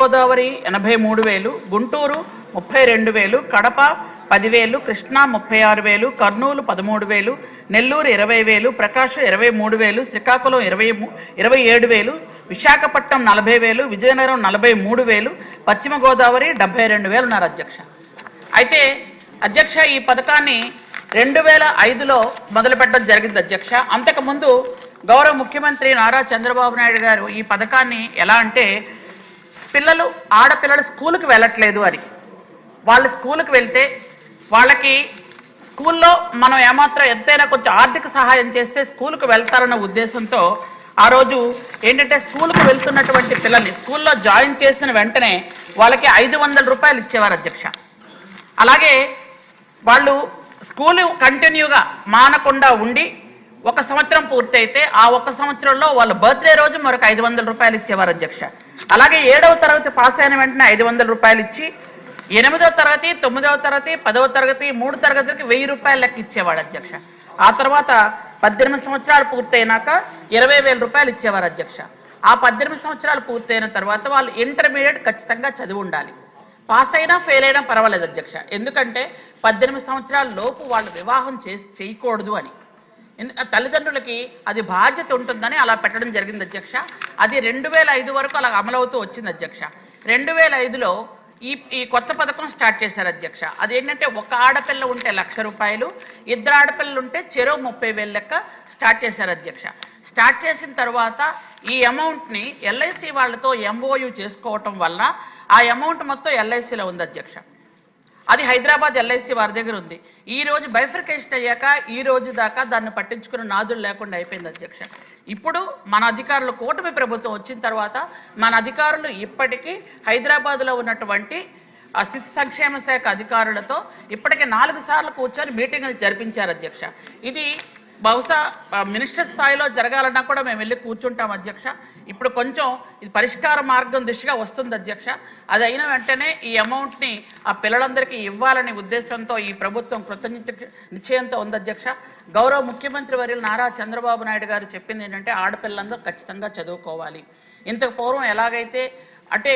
గోదావరి ఎనభై మూడు వేలు గుంటూరు ముప్పై రెండు వేలు కడప పదివేలు కృష్ణా ముప్పై ఆరు వేలు కర్నూలు పదమూడు వేలు నెల్లూరు ఇరవై వేలు ప్రకాశం ఇరవై మూడు వేలు శ్రీకాకుళం ఇరవై ఇరవై ఏడు వేలు విశాఖపట్నం నలభై వేలు విజయనగరం నలభై మూడు వేలు పశ్చిమ గోదావరి డెబ్బై రెండు వేలు ఉన్నారు అధ్యక్ష. అయితే అధ్యక్ష ఈ పథకాన్ని రెండు వేల ఐదులో మొదలుపెట్టడం జరిగింది అధ్యక్ష. అంతకుముందు గౌరవ ముఖ్యమంత్రి నారా చంద్రబాబు నాయుడు గారు ఈ పథకాన్ని ఎలా అంటే పిల్లలు ఆడపిల్లలు స్కూల్కి వెళ్ళట్లేదు అని వాళ్ళు స్కూల్కి వెళ్తే వాళ్ళకి స్కూల్లో మనం ఏమాత్రం ఎంతైనా కొంచెం ఆర్థిక సహాయం చేస్తే స్కూల్కి వెళ్తారన్న ఉద్దేశంతో ఆ రోజు ఏంటంటే స్కూల్కి వెళ్తున్నటువంటి పిల్లల్ని స్కూల్లో జాయిన్ చేసిన వెంటనే వాళ్ళకి ఐదు వందల రూపాయలు ఇచ్చేవారు అధ్యక్ష. అలాగే వాళ్ళు స్కూలు కంటిన్యూగా మానకుండా ఉండి ఒక సంవత్సరం పూర్తయితే ఆ ఒక్క సంవత్సరంలో వాళ్ళ బర్త్డే రోజు మరొక ఐదు వందల రూపాయలు ఇచ్చేవారు అధ్యక్ష. అలాగే ఏడవ తరగతి పాస్ అయిన వెంటనే ఐదు వందల రూపాయలు ఇచ్చి ఎనిమిదవ తరగతి తొమ్మిదవ తరగతి పదవ తరగతి మూడు తరగతికి వెయ్యి రూపాయలు లెక్క ఇచ్చేవాడు అధ్యక్ష. ఆ తర్వాత పద్దెనిమిది సంవత్సరాలు పూర్తయినాక ఇరవై వేల రూపాయలు ఇచ్చేవారు అధ్యక్ష. ఆ పద్దెనిమిది సంవత్సరాలు పూర్తయిన తర్వాత వాళ్ళు ఇంటర్మీడియట్ ఖచ్చితంగా చదివి ఉండాలి. పాస్ అయినా ఫెయిల్ అయినా పర్వాలేదు అధ్యక్ష. ఎందుకంటే పద్దెనిమిది సంవత్సరాల లోపు వాళ్ళు వివాహం చేసి చేయకూడదు అని. తల్లిదండ్రులకి అది బాధ్యత ఉంటుందని అలా పెట్టడం జరిగింది అధ్యక్ష. అది రెండు వేల ఐదు వరకు అలా అమలవుతూ వచ్చింది అధ్యక్ష. రెండు వేల ఐదులో ఈ ఈ కొత్త పథకం స్టార్ట్ చేశారు అధ్యక్ష. అదేంటంటే ఒక ఆడపిల్ల ఉంటే లక్ష రూపాయలు ఇద్దరు ఆడపిల్లలు ఉంటే చెరో ముప్పై వేలు లెక్క స్టార్ట్ చేశారు అధ్యక్ష. స్టార్ట్ చేసిన తర్వాత ఈ అమౌంట్ని ఎల్ఐసి వాళ్ళతో ఎంఓయు చేసుకోవటం వల్ల ఆ అమౌంట్ మొత్తం ఎల్ఐసిలో ఉంది అధ్యక్ష. అది హైదరాబాద్ ఎల్ఐసి వారి దగ్గర ఉంది. ఈ రోజు బైఫర్కేషన్ అయ్యాక ఈ రోజు దాకా దాన్ని పట్టించుకున్న నాదులు లేకుండా అయిపోయింది అధ్యక్ష. ఇప్పుడు మన అధికారులు కూటమి ప్రభుత్వం వచ్చిన తర్వాత మన అధికారులు ఇప్పటికీ హైదరాబాద్లో ఉన్నటువంటి శిశు సంక్షేమ శాఖ అధికారులతో ఇప్పటికే నాలుగు సార్లు కూర్చొని మీటింగ్లు జరిపించారు అధ్యక్ష. ఇది బహుశా మినిస్టర్ స్థాయిలో జరగాలన్నా కూడా మేము వెళ్ళి కూర్చుంటాం అధ్యక్ష. ఇప్పుడు కొంచెం ఇది పరిష్కార మార్గం దిశగా వస్తుంది అధ్యక్ష. అది అయిన వెంటనే ఈ అమౌంట్ని ఆ పిల్లలందరికీ ఇవ్వాలనే ఉద్దేశంతో ఈ ప్రభుత్వం కృతజ్ఞత నిశ్చయంతో ఉంది అధ్యక్ష. గౌరవ ముఖ్యమంత్రి వర్యులు నారా చంద్రబాబు నాయుడు గారు చెప్పింది ఏంటంటే ఆడపిల్లలందరూ ఖచ్చితంగా చదువుకోవాలి. ఇంతకు పూర్వం ఎలాగైతే అంటే